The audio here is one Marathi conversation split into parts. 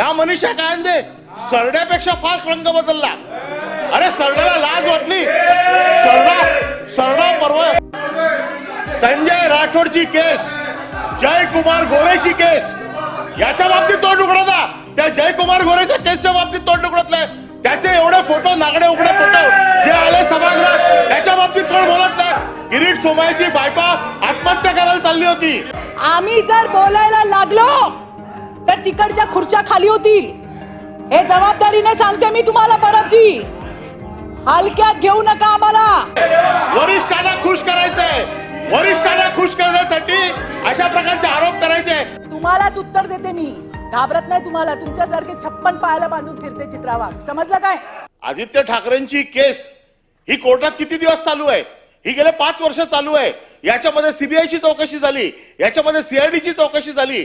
ह्या मनीषा कायंदे सरड्यापेक्षा फास्ट रंग बदलला. अरे सरड्याला लाज वाटली. सरडा सरडा परवा संजय राठोडची केस जयकुमार गोरेची केस याच्या बाबतीत तोंड उघडता त्या जयकुमार गोरेच्या केसच्या बाबतीत तोंड उघडत नाही. त्याचे एवढे फोटो नागडे उघडे फोटो जे आले सभागृहात त्याच्या बाबतीत कोण बोलत नाही. किरीट सोमायची बायको आत्महत्या करायला चालली होती. आम्ही जर बोलायला लागलो तर तिकडच्या खुर्च्या खाली होतील. हे जबाबदारीने सांगते मी तुम्हाला परतजी. हलक्यात घेऊ नका आम्हाला. वरिष्ठांना खुश करायचंय. वरिष्ठांना खुश करण्यासाठी अशा प्रकारचे आरोप करायचे. तुम्हालाच उत्तर देते मी. घाबरत नाही तुम्हाला. तुमच्यासारखे छप्पन पायाला बांधून फिरते चित्रावाग समजलं काय? आदित्य ठाकरेंची केस ही कोर्टात किती दिवस चालू आहे? ही गेले पाच वर्ष चालू आहे. याच्यामध्ये सीबीआयची चौकशी झाली. याच्यामध्ये सीआयडीची चौकशी झाली.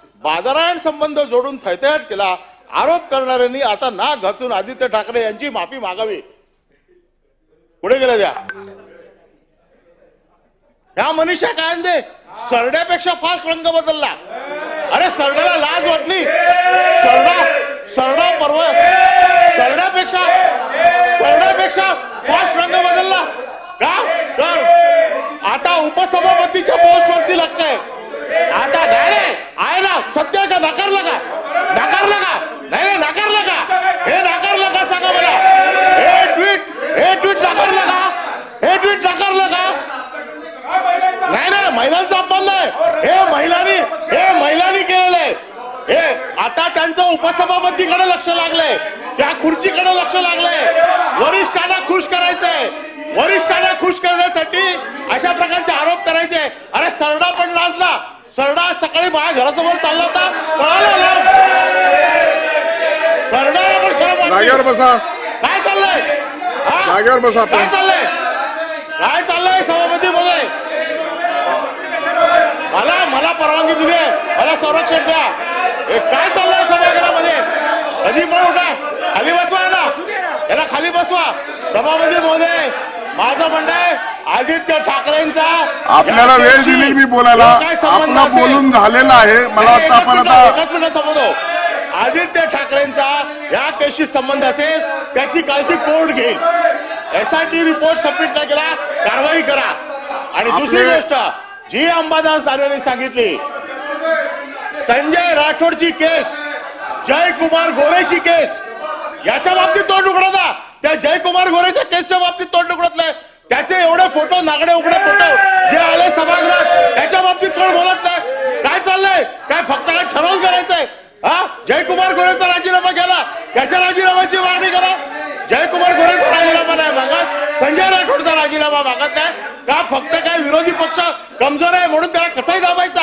बाजारायण संबंध जोडून थैथयाट केला. आरोप करणाऱ्यांनी आता नाक घासून आदित्य ठाकरे यांची माफी मागावी. पुढे गेल्या द्या. ह्या मनीषा कायंदे सरड्यापेक्षा फास्ट रंग बदलला. अरे सरड्याला लाज वाटली सरडा सरडा परवा सरड्यापेक्षा सरड्यापेक्षा फास्ट रंग बदलला का तर आता उपसभापतीच्या पोस्टवरती लक्ष आहे आता नाही नाही, आहे ना सत्य आहे का नाकारलं का नाकारलं का नाही नाही नाकारलं का हे नाकारलं का सांगा मला हे ट्विट हे ट्विट नाकारलं का हे ट्विट नाकारलं का नाही नाही महिलांचा अपमान नाही. हे महिलांनी हे महिलांनी केलेलं आहे. हे आता त्यांचं उपसभापतीकडे लक्ष लागलंय. त्या खुर्चीकडे लक्ष लागलंय. वरिष्ठांना खुश करायचंय. वरिष्ठांना खुश करण्यासाठी अशा प्रकारचे आरोप करायचे. अरे सरडा पण लाजला. सरडा सकाळी माझ्या घरासमोर चालला होता. पळाला लांब. सरडाला पण काय चाललंय? हा? काय चाललंय काय चाललंय सभापती महोदय मला परवानगी दिली आहे. मला संरक्षण द्या. हे काय चाललंय सभागृहामध्ये? कधी पण उठा? खाली बसवा ना याला खाली बसवा. सभापती महोदय माझं म्हणणं आहे आदित्य ठाकरेंचा आपल्याला वेळ दिली मी बोलायला. आपलं बोलून झालेलं आहे. मला वाटतं आपण आता एकच मिनिट समजतो आदित्य ठाकरेंचा या केसशी संबंध असेल त्याची काळजी कोर्ट घेईल? एसआयटी रिपोर्ट सबमिट नाही केला कारवाई करा. आणि दुसरी गोष्ट जी अंबादास दानवेने सांगितली. संजय राठोडची केस जयकुमार गोरेची केस याच्या बाबतीत तोंड उघडता त्या जयकुमार गोरेच्या केसच्या बाबतीत तोंड उघडत नाही. त्याचे एवढे फोटो नागडे उघडे फोटो जे आले सभागृहात त्याच्या बाबतीत कोण बोलत नाही. काय चाललंय? काय फक्त काय ठरवून करायचंय हा? जयकुमार गोरेचा राजीनामा केला. त्याच्या राजीनाम्याची मागणी करा. जयकुमार गोरेचा राजीनामा नाही मागत. संजय राठोडचा राजीनामा मागत नाही. का फक्त काय विरोधी पक्ष कमजोर आहे म्हणून त्याला कसाही दाबायचा.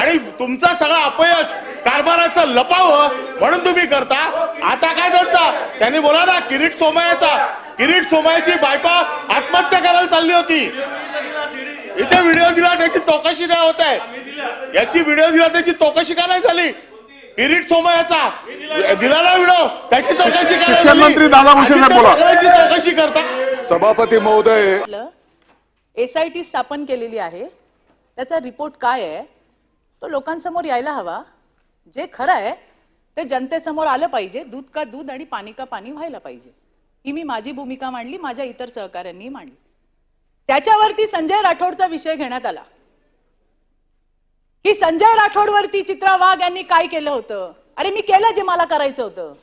आणि तुमचा सगळा अपयश कारभाराचं लपावं म्हणून तुम्ही करता. आता काय त्यांचा? त्यांनी बोला ना किरीट सोमयाचा किरीट सोमयाची बायको आत्महत्या करायला चालली होती. इथे व्हिडिओ दिला त्याची चौकशी काय होत आहे. याची व्हिडिओ दिला त्याची चौकशी का नाही झाली? किरीट सोमयाचा दिला ना व्हिडिओ त्याची चौकशी का नाही शिक्षण? मंत्री दादा भुसे साहेब आदित्य बोला. ठाकरेंची चौकशी करता. सभापती महोदय. एस आय टी स्थापन केलेली आहे. त्याचा रिपोर्ट काय आहे? तो लोकांसमोर यायला हवा. जे खरं आहे ते जनतेसमोर आलं पाहिजे. दूध का दूध आणि पाणी का पाणी व्हायला पाहिजे. ही मी माझी भूमिका मांडली माझ्या इतर सहकाऱ्यांनी मांडली. त्याच्यावरती संजय राठोडचा विषय घेण्यात आला. की संजय राठोडवरती चित्रा वाघ यांनी काय केलं होतं? अरे मी केलं जे मला करायचं होतं.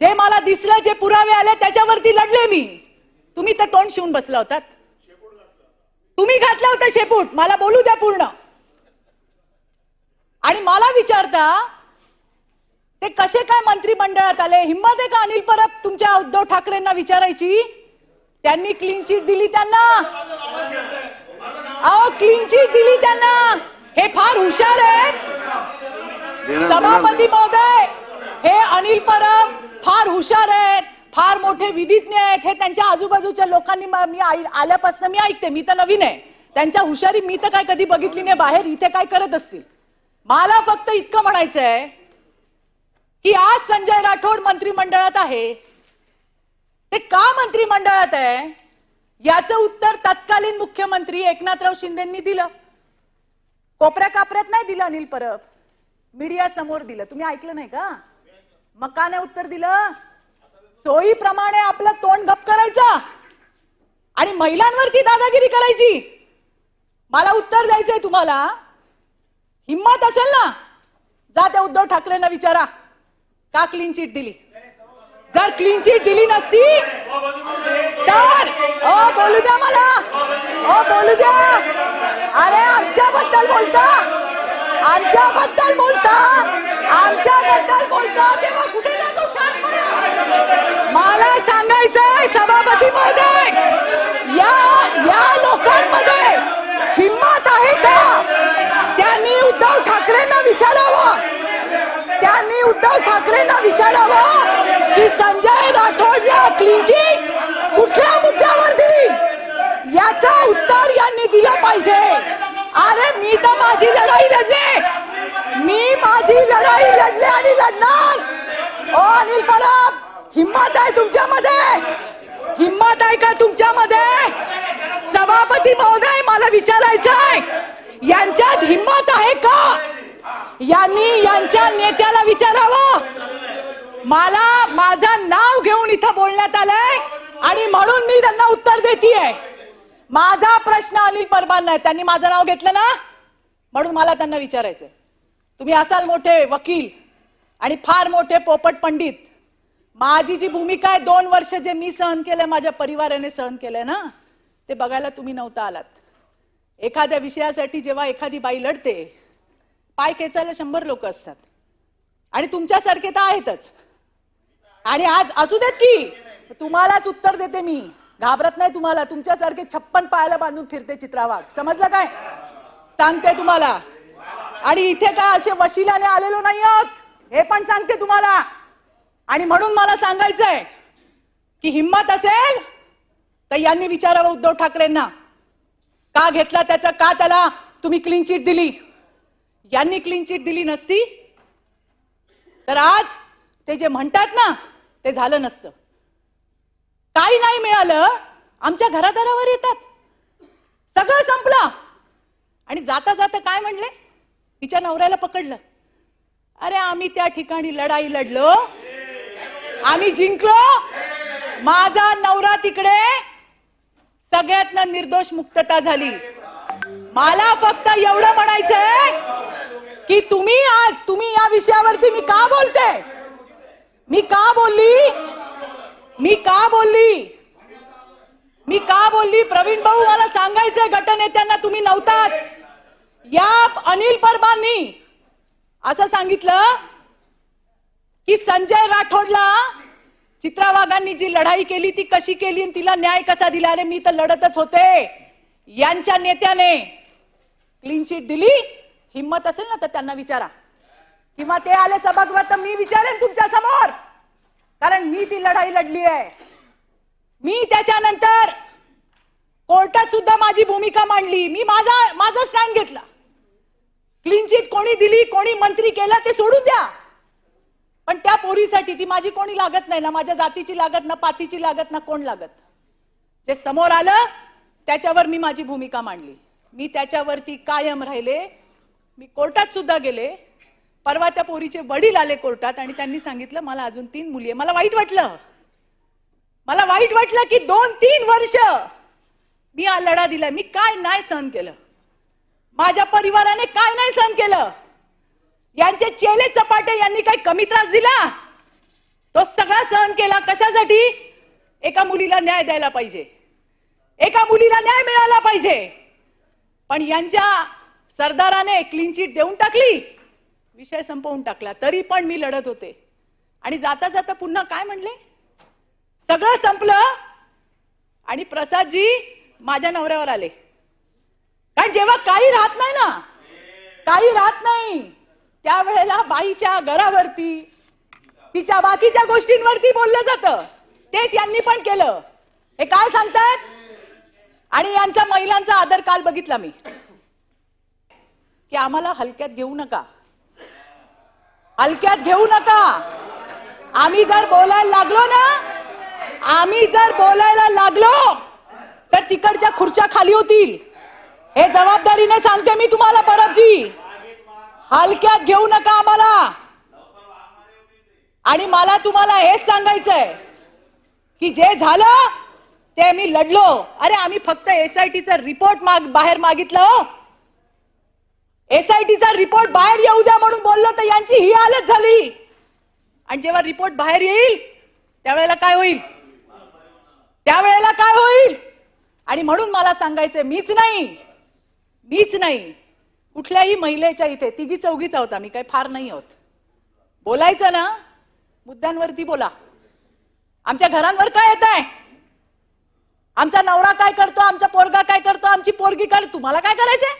जे मला दिसलं जे पुरावे आले त्याच्यावरती लढले मी. तुम्ही तर तोंड शिवून बसला होतात. तुम्ही घातलं होतं शेपूट. मला बोलू द्या पूर्ण. आणि मला विचारता ते कसे काय मंत्रिमंडळात आले? हिंमत आहे का अनिल परब तुमच्या उद्धव ठाकरेंना विचारायची? त्यांनी क्लीन चिट दिली त्यांना. अहो क्लीन चिट दिली त्यांना. हे फार हुशार आहेत. सभापती महोदय हे अनिल परब फार हुशार आहेत. फार मोठे विधिज्ञ आहेत हे त्यांच्या आजूबाजूच्या लोकांनी मी आई- आल्यापासून मी ऐकते मी तर नवीन आहे. त्यांच्या हुशारी मी तर काय कधी बघितली नाही बाहेर इथे काय करत असतील? मला फक्त इतकं म्हणायचं आहे की आज संजय राठोड मंत्रिमंडळात आहे. ते का मंत्रिमंडळात आहे? याचं उत्तर तत्कालीन मुख्यमंत्री एकनाथराव शिंदेंनी दिलं. कोपऱ्या कापऱ्यात नाही दिलं अनिल परब. मीडिया समोर दिलं. तुम्ही ऐकलं नाही का? मग का नाही उत्तर दिलं. सोयीप्रमाणे आपलं तोंड गप करायचं. आणि महिलांवरती दादागिरी करायची. मला उत्तर द्यायचंय तुम्हाला. हिम्मत असेल ना? जा त्या उद्धव ठाकरेंना विचारा. का क्लीन चिट दिली? जर क्लीन चिट दिली नसती तर ओ बोलू द्या मला. ओ बोलू द्या. अरे आमच्याबद्दल बोलता. आमच्याबद्दल बोलता. आमच्याबद्दल बोलता. तेव्हा कुठे जातो मला सांगायचंय सभापती महोदय या या लोकांमध्ये हिंमत आहे का? त्यांनी उद्धव ठाकरेंना विचारावं. त्यांनी उद्धव ठाकरेंना विचारावं की संजय राठोडला क्लीन चिट कुठल्या मुद्द्यावर दिली याचं उत्तर यांनी दिलं पाहिजे. अरे मी तर माझी लढाई लढले. मी माझी लढाई लढले आणि लढणार. ओ अनिल परब हिम्मत आहे तुमच्यामध्ये. हिम्मत आहे का तुमच्यामध्ये? सभापती महोदय मला विचारायचंय यांच्यात हिम्मत आहे का? यांनी यांच्या नेत्याला विचारावं. मला माझं नाव घेऊन इथं बोलण्यात आलंय आणि म्हणून मी त्यांना उत्तर देतीये. माझा प्रश्न अनिल परबांना आहे. त्यांनी माझं नाव घेतलं ना? म्हणून मला त्यांना विचारायचंय. तुम्ही असाल मोठे वकील आणि फार मोठे पोपट पंडित. माझी जी भूमिका आहे दोन वर्ष जे मी सहन केलंय माझ्या परिवाराने सहन केलंय ना ते बघायला तुम्ही नव्हता आलात. एखाद्या विषयासाठी जेव्हा एखादी बाई लढते पाय खेचायला शंभर लोक असतात. आणि तुमच्यासारखे तर आहेतच. आणि आज असू देत की तुम्हालाच उत्तर देते मी. घाबरत नाही तुम्हाला तुमच्यासारखे छप्पन पायाला बांधून फिरते चित्रावाग समजलं काय? सांगते तुम्हाला. आणि इथे काय असे वशिलाने आलेलो नाही आहोत हे पण सांगते तुम्हाला. आणि म्हणून मला सांगायचंय की हिंमत असेल तर यांनी विचारावं उद्धव ठाकरेंना. का घेतला त्याचा? का त्याला तुम्ही क्लीन चिट दिली? यांनी क्लीन चिट दिली नसती तर आज ते जे म्हणतात ना ते झालं नसतं. काही नाही मिळालं आमच्या घरादारावर येतात. सगळं संपलं. आणि जाता जाता काय म्हणले? तिच्या नवऱ्याला पकडलं. अरे आम्ही त्या ठिकाणी लढाई लढलो. आम्ही जिंकलो. माझा नवरा तिकडे. सगळ्यातनं निर्दोष मुक्तता झाली. मला फक्त एवढं म्हणायचंय की तुम्ही आज तुम्ही या विषयावरती मी का बोलते? मी का बोलली? मी का बोलली? मी का बोलली? प्रवीण भाऊ मला सांगायचंय गटनेत्यांना तुम्ही नव्हतात. या अनिल परबांनी असं सांगितलं की संजय राठोडला चित्रा वाघांनी जी लढाई केली ती कशी केली आणि तिला न्याय कसा दिला? अरे मी तर लढतच होते. यांच्या नेत्याने क्लीन चिट दिली. हिंमत असेल ना तर त्यांना विचारा. किंवा ते आले सभागृहात तर मी विचारेन तुमच्यासमोर. कारण मी ती लढाई लढली आहे. मी त्याच्यानंतर कोर्टात सुद्धा माझी भूमिका मांडली. मी माझा माझा स्टँड घेतला. क्लीन चिट कोणी दिली कोणी मंत्री केला ते सोडून द्या. पण त्या पोरीसाठी ती माझी कोणी लागत नाही ना माझ्या जातीची लागत ना पातीची लागत ना कोण लागत. जे समोर आलं त्याच्यावर मी माझी भूमिका मांडली. मी त्याच्यावरती कायम राहिले. मी कोर्टात सुद्धा गेले. परवा त्या पोरीचे वडील आले कोर्टात आणि त्यांनी सांगितलं मला अजून तीन मुली आहे मला वाईट वाटलं. मला वाईट वाटलं की दोन तीन वर्ष मी हा लढा दिला मी काय नाही सहन केलं. माझ्या परिवाराने काय नाही सहन केलं. यांचे चेले चपाटे यांनी काही कमी त्रास दिला? तो सगळा सहन केला. कशासाठी? एका मुलीला न्याय द्यायला पाहिजे. एका मुलीला न्याय मिळाला पाहिजे. पण यांच्या सरदाराने क्लीन चिट देऊन टाकली. विषय संपवून टाकला. तरी पण मी लढत होते. आणि जाता जाता पुन्हा काय म्हणले? सगळं संपलं आणि प्रसादजी माझ्या नवऱ्यावर आले. कारण जेव्हा काही राहत नाही ना काही राहत नाही. त्यावेळेला बाईच्या घरावरती तिच्या बाकीच्या गोष्टींवरती बोललं जातं. तेच यांनी पण केलं. हे काय सांगतात? आणि यांचा महिलांचा आदर काल बघितला मी. की आम्हाला हलक्यात घेऊ नका. हलक्यात घेऊ नका. आम्ही जर बोलायला लागलो ना आम्ही जर बोलायला लागलो तर तिकडच्या खुर्च्या खाली होतील. हे जबाबदारीने सांगते मी तुम्हाला परबजी हलक्यात घेऊ नका आम्हाला. आणि मला तुम्हाला हेच सांगायचंय की जे झालं ते मी लढलो. अरे आम्ही फक्त एसआयटीचा रिपोर्ट माग बाहेर मागितलं हो. एसआयटीचा रिपोर्ट बाहेर येऊ द्या म्हणून बोललो तर यांची ही हालत झाली. आणि जेव्हा रिपोर्ट बाहेर येईल त्यावेळेला काय होईल? त्यावेळेला काय होईल? आणि म्हणून मला सांगायचंय मीच नाही. मीच नाही. कुठल्याही महिलेच्या इथे तिघी चौघीच आहोत आम्ही काही फार नाही आहोत. बोलायचं ना मुद्द्यांवरती बोला. आमच्या घरांवर काय येत आहे? आमचा नवरा काय करतो आमचा पोरगा काय करतो आमची पोरगी काय तुम्हाला काय करायचंय?